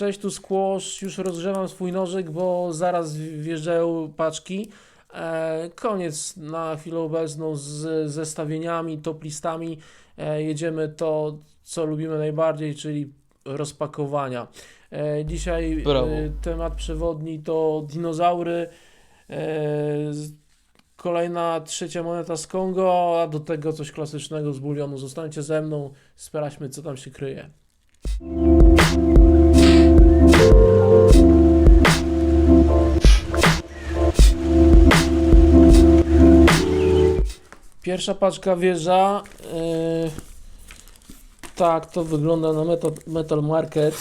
Cześć, tu Squash. Już rozgrzewam swój nożyk, bo zaraz wjeżdżają paczki. E, koniec na chwilę obecną z zestawieniami, top listami. E, jedziemy to, co lubimy najbardziej, czyli rozpakowania. E, dzisiaj e, temat przewodni to dinozaury. E, kolejna trzecia moneta z Kongo, a do tego coś klasycznego z bulionu. Zostańcie ze mną, sprawdźmy, co tam się kryje. Pierwsza paczka wieża. Yy, tak, to wygląda na Metal, Market.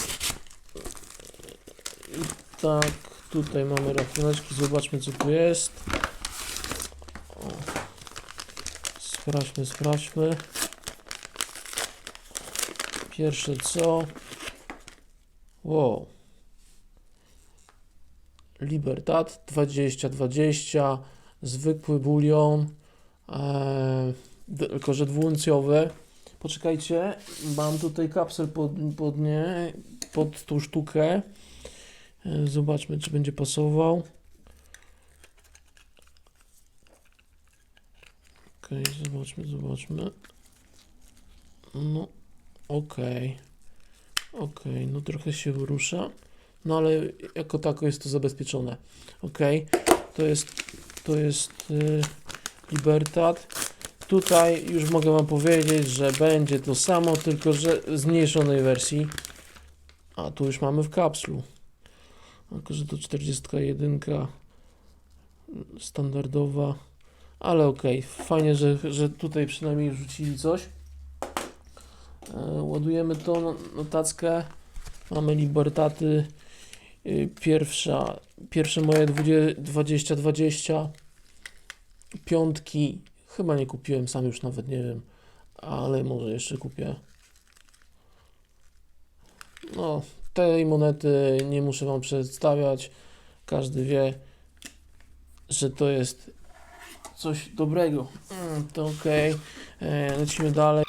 I tak, tutaj mamy rachuneczki. Zobaczmy, co tu jest. O. Sprawdźmy, sprawdźmy. Pierwsze co? Wow. Libertad 2020, zwykły bulion, tylko że dwuuncjowy. Poczekajcie, mam tutaj kapsel pod, pod nie, pod tą sztukę. E, Zobaczmy, czy będzie pasował. Okej, zobaczmy, zobaczmy. No, okej. Okej, no trochę się rusza. No ale jako tako jest to zabezpieczone. Okej, to jest to jest y, Libertad. Tutaj już mogę Wam powiedzieć, że będzie to samo, tylko że w zmniejszonej wersji. A tu już mamy w kapslu. Tylko, że to 41 standardowa. Ale okej, fajnie, że, że tutaj przynajmniej rzucili coś. E, ładujemy to na, na tackę. Mamy Libertaty. Y, Pierwsza, pierwsze moje 2020 piątki. Chyba nie kupiłem sam już nawet nie wiem, ale może jeszcze kupię. No, tej monety nie muszę Wam przedstawiać. Każdy wie, że to jest coś dobrego. Mm, to ok. Lecimy dalej.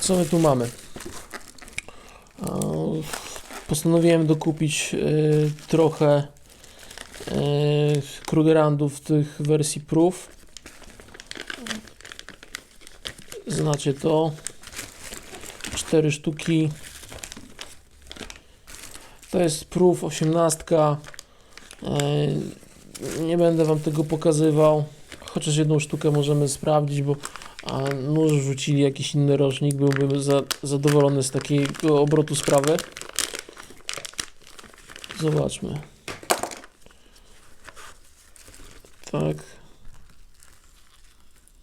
Co my tu mamy? Postanowiłem dokupić y, trochę y, Krugerandów tych wersji Proof. Znacie to. Cztery sztuki. To jest Proof 18. Y, nie będę Wam tego pokazywał. Chociaż jedną sztukę możemy sprawdzić, bo a nóż wrzucili jakiś inny rocznik, byłbym za, zadowolony z takiego obrotu sprawy. Zobaczmy. Tak.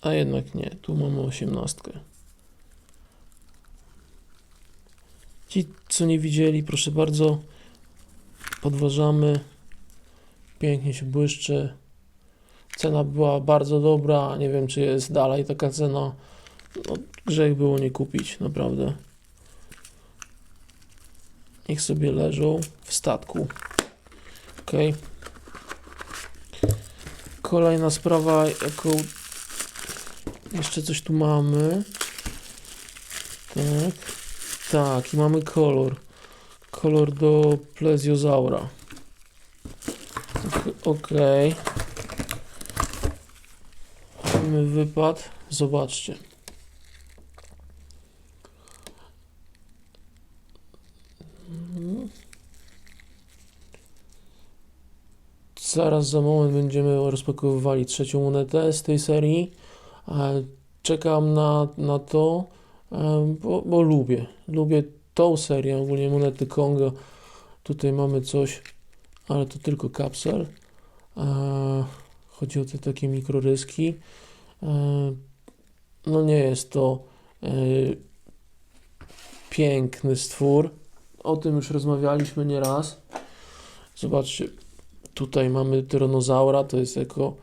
A jednak nie, tu mamy osiemnastkę. Ci, co nie widzieli, proszę bardzo, podważamy. Pięknie się błyszczy. Cena była bardzo dobra. Nie wiem, czy jest dalej taka cena. No, grzech było nie kupić, naprawdę. Niech sobie leżą w statku. Ok. Kolejna sprawa, jaką jeszcze coś tu mamy. Tak. Tak, i mamy kolor. Kolor do plezjozaura. Ok. Mamy wypad. Zobaczcie. Zaraz za moment będziemy rozpakowywali trzecią monetę z tej serii. E, Czekam na, na to, e, bo, bo lubię. Lubię tą serię, ogólnie monety Kongo. Tutaj mamy coś, ale to tylko kapsel. E, Chodzi o te takie mikroryski. No nie jest to piękny stwór. O tym już rozmawialiśmy nieraz. Zobaczcie, tutaj mamy tyranozaura, to jest jako,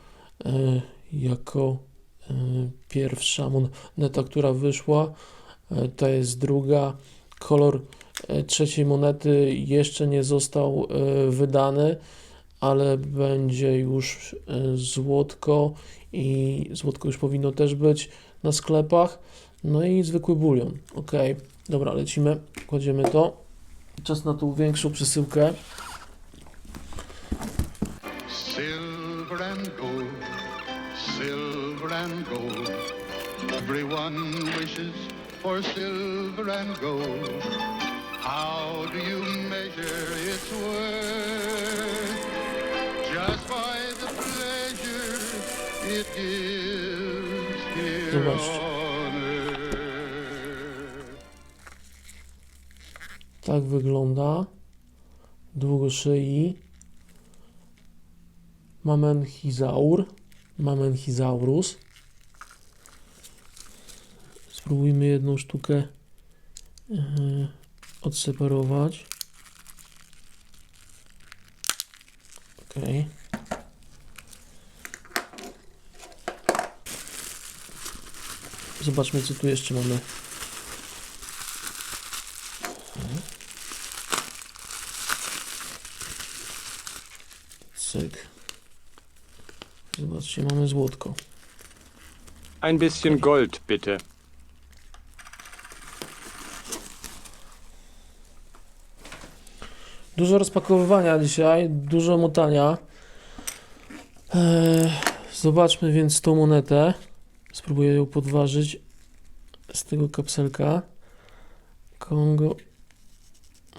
e, jako e, pierwsza moneta, która wyszła. E, To jest druga. Kolor trzeciej monety jeszcze nie został wydany, ale będzie już złotko i złotko już powinno też być na sklepach. No i zwykły bulion. Ok, dobra, lecimy, kładziemy to. Czas na tą większą przesyłkę. And gold, silver and gold. Everyone wishes for silver and gold. How do you measure its worth? Just by the pleasure it gives here on earth. Tak wygląda. Długo szyi. Mamenchizaur. Mamenchizaurus. Spróbujmy jedną sztukę yy, odseparować. Ok. Zobaczmy, co tu jeszcze mamy. Złotko. Ein bisschen Gold, bitte. Dużo rozpakowywania dzisiaj, dużo motania. Eee, zobaczmy więc tą monetę. Spróbuję ją podważyć z tego kapselka. Kongo.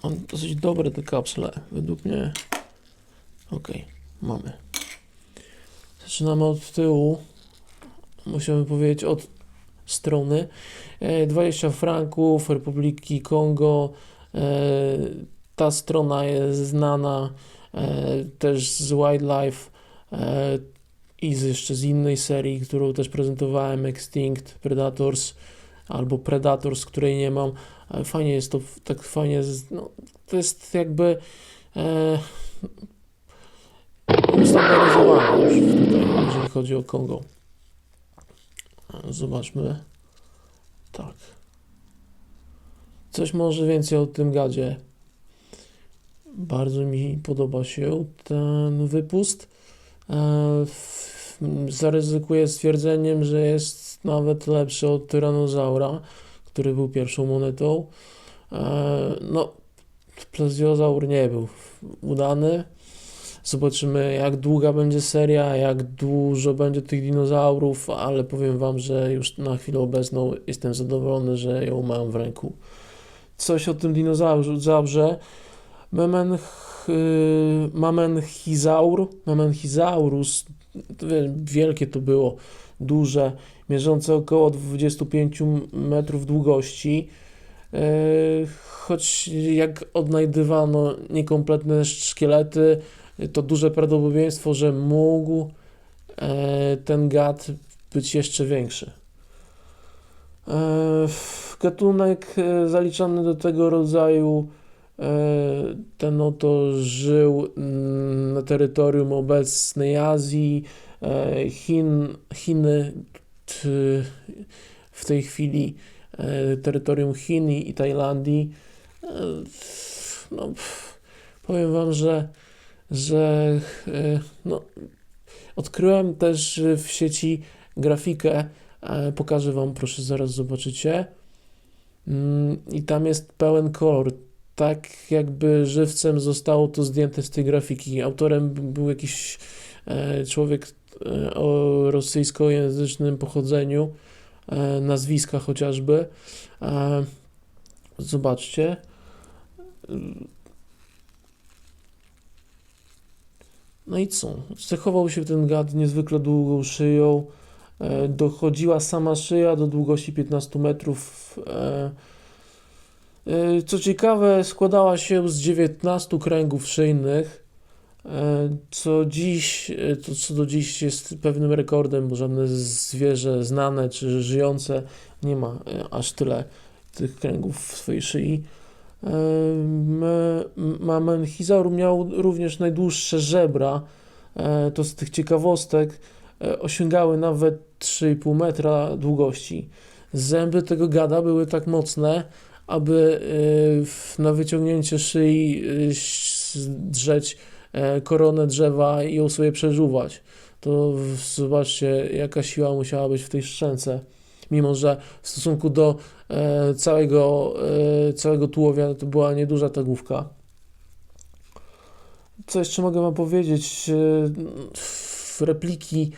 Mam dosyć dobre te kapsle, według mnie. Ok, mamy. Zaczynamy od tyłu. Musimy powiedzieć od strony. E, 20 franków Republiki Kongo. E, ta strona jest znana e, też z Wildlife e, i z, jeszcze z innej serii, którą też prezentowałem, Extinct Predators albo Predators, której nie mam. E, fajnie jest to, tak fajnie, no, to jest jakby e, ustandaryzowane już tutaj, jeżeli chodzi o Kongo. Zobaczmy. Tak. Coś może więcej o tym gadzie. Bardzo mi podoba się ten wypust. E, Zaryzykuję stwierdzeniem, że jest nawet lepszy od tyranozaura, który był pierwszą monetą. E, No, plezjozaur nie był udany. Zobaczymy, jak długa będzie seria, jak dużo będzie tych dinozaurów, ale powiem Wam, że już na chwilę obecną jestem zadowolony, że ją mam w ręku. Coś o tym dinozaurze. y, Mamenchizaur, Mamenchizaurus, wielkie to było, duże, mierzące około 25 metrów długości. Y, Choć jak odnajdywano niekompletne szkielety, to duże prawdopodobieństwo, że mógł e, ten gad być jeszcze większy. E, Gatunek e, zaliczany do tego rodzaju Ten oto żył mm, na terytorium obecnej Azji, Chin, Chiny, w tej chwili terytorium Chin i Tajlandii. No, powiem Wam, że, że e, no, odkryłem też w sieci grafikę. e, Pokażę Wam, proszę, zaraz zobaczycie. Mm, I tam jest pełen kolor tak jakby żywcem zostało to zdjęte z tej grafiki. Autorem był jakiś e, człowiek o rosyjskojęzycznym pochodzeniu, nazwiska chociażby. Zobaczcie. No i co? Cechował się ten gad niezwykle długą szyją. E, dochodziła sama szyja do długości 15 metrów. E, E, Co ciekawe, składała się z 19 kręgów szyjnych, e, co dziś, e, to co do dziś jest pewnym rekordem, bo żadne zwierzę znane czy żyjące nie ma e, aż tyle tych kręgów w swojej szyi. E, me- Mamenchizaur miał również najdłuższe żebra, e, to z tych ciekawostek e, osiągały nawet 3,5 metra długości. Zęby tego gada były tak mocne, aby na wyciągnięcie szyi drzeć koronę drzewa i ją sobie przeżuwać. To zobaczcie, jaka siła musiała być w tej szczęce. Mimo, że w stosunku do e, całego, e, całego tułowia to była nieduża ta główka. Co jeszcze mogę Wam powiedzieć? E, repliki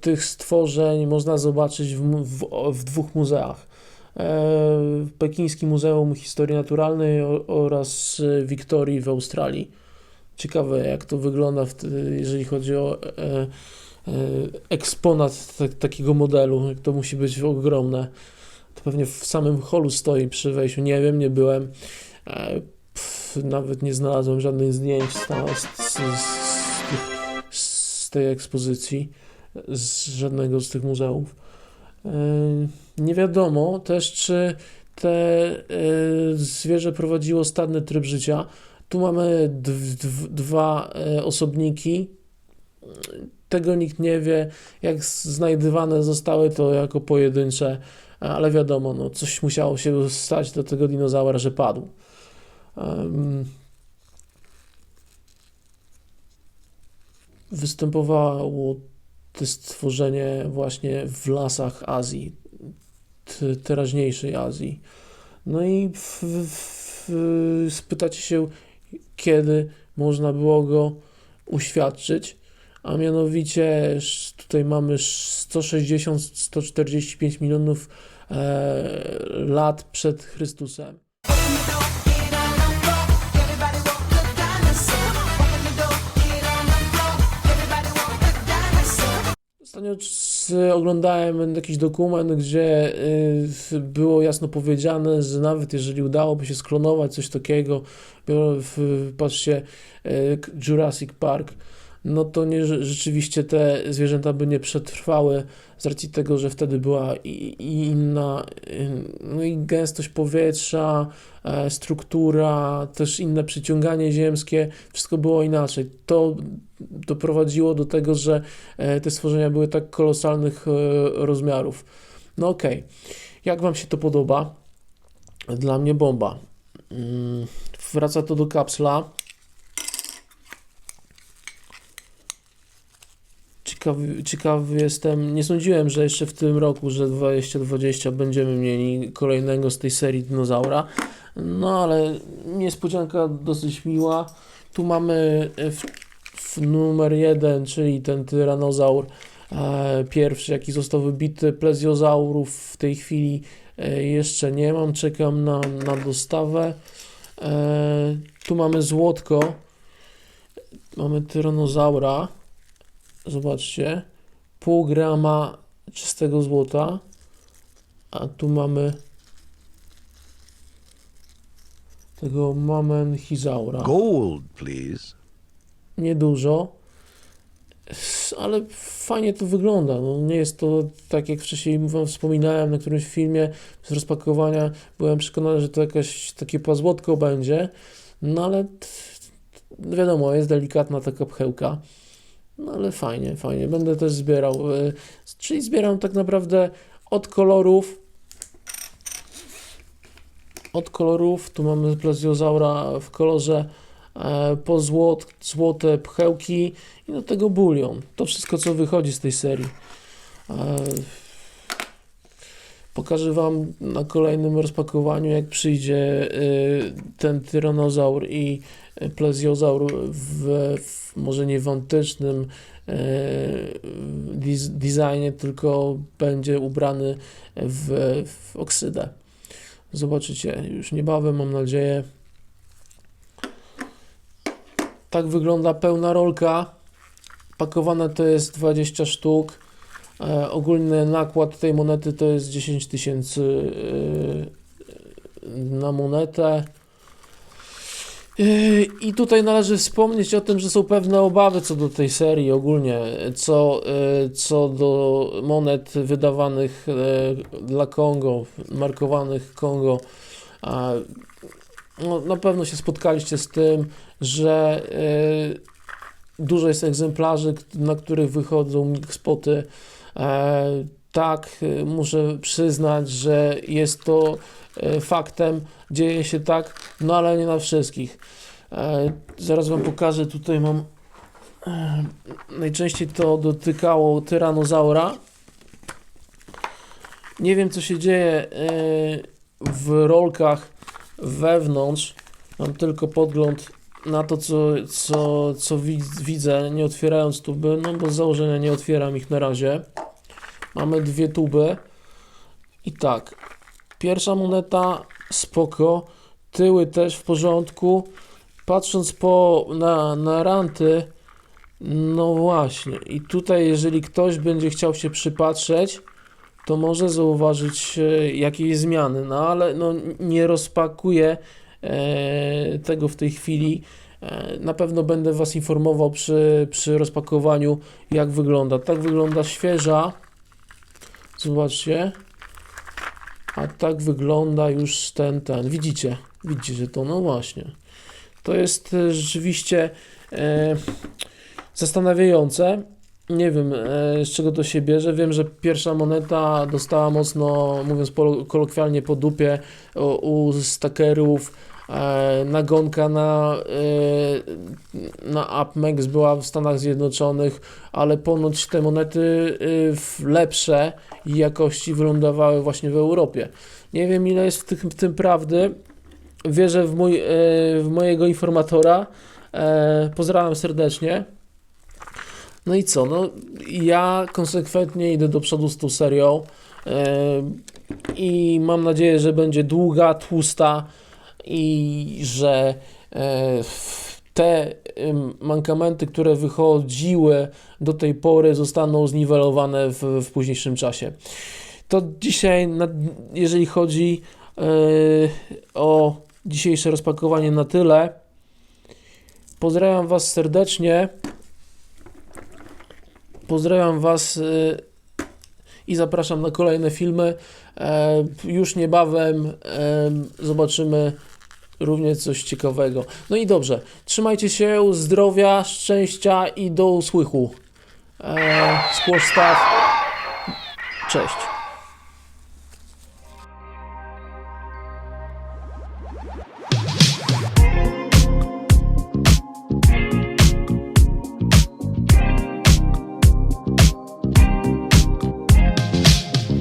tych stworzeń można zobaczyć w, w, w dwóch muzeach. W Pekińskim Muzeum Historii Naturalnej oraz Wiktorii w Australii. Ciekawe, jak to wygląda, jeżeli chodzi o eksponat tak, takiego modelu. To musi być ogromne. To pewnie w samym holu stoi przy wejściu. Nie wiem, nie byłem. E, pff, nawet nie znalazłem żadnych zdjęć z, z, z, z, tej ekspozycji, z żadnego z tych muzeów. E, Nie wiadomo też, czy te e, zwierzę prowadziło stadny tryb życia. Tu mamy dw, dw, dwa e, osobniki. Tego nikt nie wie. Jak znajdywane zostały, to jako pojedyncze, ale wiadomo, no, coś musiało się stać do tego dinozaura, że padł. Em, występowało to stworzenie właśnie w lasach Azji, teraźniejszej Azji. No i w, w, spytacie się, kiedy można było go uświadczyć, a mianowicie tutaj mamy 160-145 milionów e, lat przed Chrystusem. Ostatnio oglądałem jakiś dokument, gdzie y, było jasno powiedziane, że nawet jeżeli udałoby się sklonować coś takiego, biorę w, patrzcie, y, Jurassic Park, no to nie, rzeczywiście te zwierzęta by nie przetrwały z racji tego, że wtedy była i, i inna, y, no i gęstość powietrza, e, struktura, też inne przyciąganie ziemskie, wszystko było inaczej. To doprowadziło do tego, że e, te stworzenia były tak kolosalnych e, rozmiarów. No okej, jak Wam się to podoba? Dla mnie bomba. Mm, Wraca to do kapsla. Ciekawy, ciekawy jestem. Nie sądziłem, że jeszcze w tym roku, że 2020 będziemy mieli kolejnego z tej serii dinozaura. No ale niespodzianka dosyć miła. Tu mamy e, w, w numer jeden, czyli ten tyranozaur e, pierwszy, jaki został wybity. Plezjozaurów w tej chwili e, jeszcze nie mam. Czekam na, na dostawę. E, tu mamy złotko. Mamy tyranozaura. Zobaczcie. Pół grama czystego złota. A tu mamy tego Mamenhizaura. Gold, please. Niedużo, ale fajnie to wygląda. No, nie jest to tak jak wcześniej wam wspominałem na którymś filmie z rozpakowania. Byłem przekonany, że to jakaś takie pazłotko będzie, no ale wiadomo, jest delikatna taka pchełka. No ale fajnie, fajnie. Będę też zbierał. y, Czyli zbieram tak naprawdę od kolorów. Od kolorów. Tu mamy plezjozaura w kolorze e, po złot, złote pchełki i do tego bulion. To wszystko, co wychodzi z tej serii. E, Pokażę Wam na kolejnym rozpakowaniu, jak przyjdzie ten tyranozaur i plezjozaur w, w może nie w diz- designie, tylko będzie ubrany w, w oksydę. Zobaczycie już niebawem, mam nadzieję. Tak wygląda pełna rolka. Pakowane to jest 20 sztuk. E, ogólny nakład tej monety to jest 10 tysięcy e, na monetę. E, I tutaj należy wspomnieć o tym, że są pewne obawy co do tej serii ogólnie, co, e, co do monet wydawanych e, dla Kongo, markowanych Kongo. No, na pewno się spotkaliście z tym, że e, dużo jest egzemplarzy, na których wychodzą milkspoty. Tak, e, muszę przyznać, że jest to e, faktem, dzieje się tak, no ale nie na wszystkich. E, zaraz Wam pokażę, tutaj mam e, najczęściej to dotykało tyranozaura. Nie wiem co się dzieje e, w rolkach wewnątrz. Mam tylko podgląd na to, co, co, co widz, widzę, nie otwierając tuby, no bo z założenia nie otwieram ich na razie. Mamy dwie tuby. I tak, pierwsza moneta spoko, tyły też w porządku. Patrząc po, na, na ranty, no właśnie, i tutaj jeżeli ktoś będzie chciał się przypatrzeć, to może zauważyć e, jakieś zmiany, no ale no, nie rozpakuję e, tego w tej chwili. E, na pewno będę Was informował przy, przy rozpakowaniu, jak wygląda. Tak wygląda świeża. Zobaczcie. A tak wygląda już ten, ten. Widzicie? Widzicie, że to, no właśnie. To jest e, rzeczywiście e, zastanawiające. Nie wiem, e, z czego to się bierze. Wiem, że pierwsza moneta dostała mocno, mówiąc kolokwialnie, po dupie u, u stakerów. E, nagonka na, e, na AppMex była w Stanach Zjednoczonych, ale ponoć te monety e, w lepsze jakości wylądowały właśnie w Europie. Nie wiem, ile jest w tym, w tym prawdy. Wierzę w, mój, e, w mojego informatora. Pozdrawiam serdecznie. No i co? No, ja konsekwentnie idę do przodu z tą serią i mam nadzieję, że będzie długa, tłusta i że e, te mankamenty, które wychodziły do tej pory, zostaną zniwelowane w, w późniejszym czasie. To dzisiaj, jeżeli chodzi e, o dzisiejsze rozpakowanie, na tyle. Pozdrawiam Was serdecznie. Pozdrawiam Was y, i zapraszam na kolejne filmy. E, Już niebawem em, zobaczymy również coś ciekawego. No i dobrze, trzymajcie się, zdrowia, szczęścia i do usłychu. E, Squash Staff. Cześć.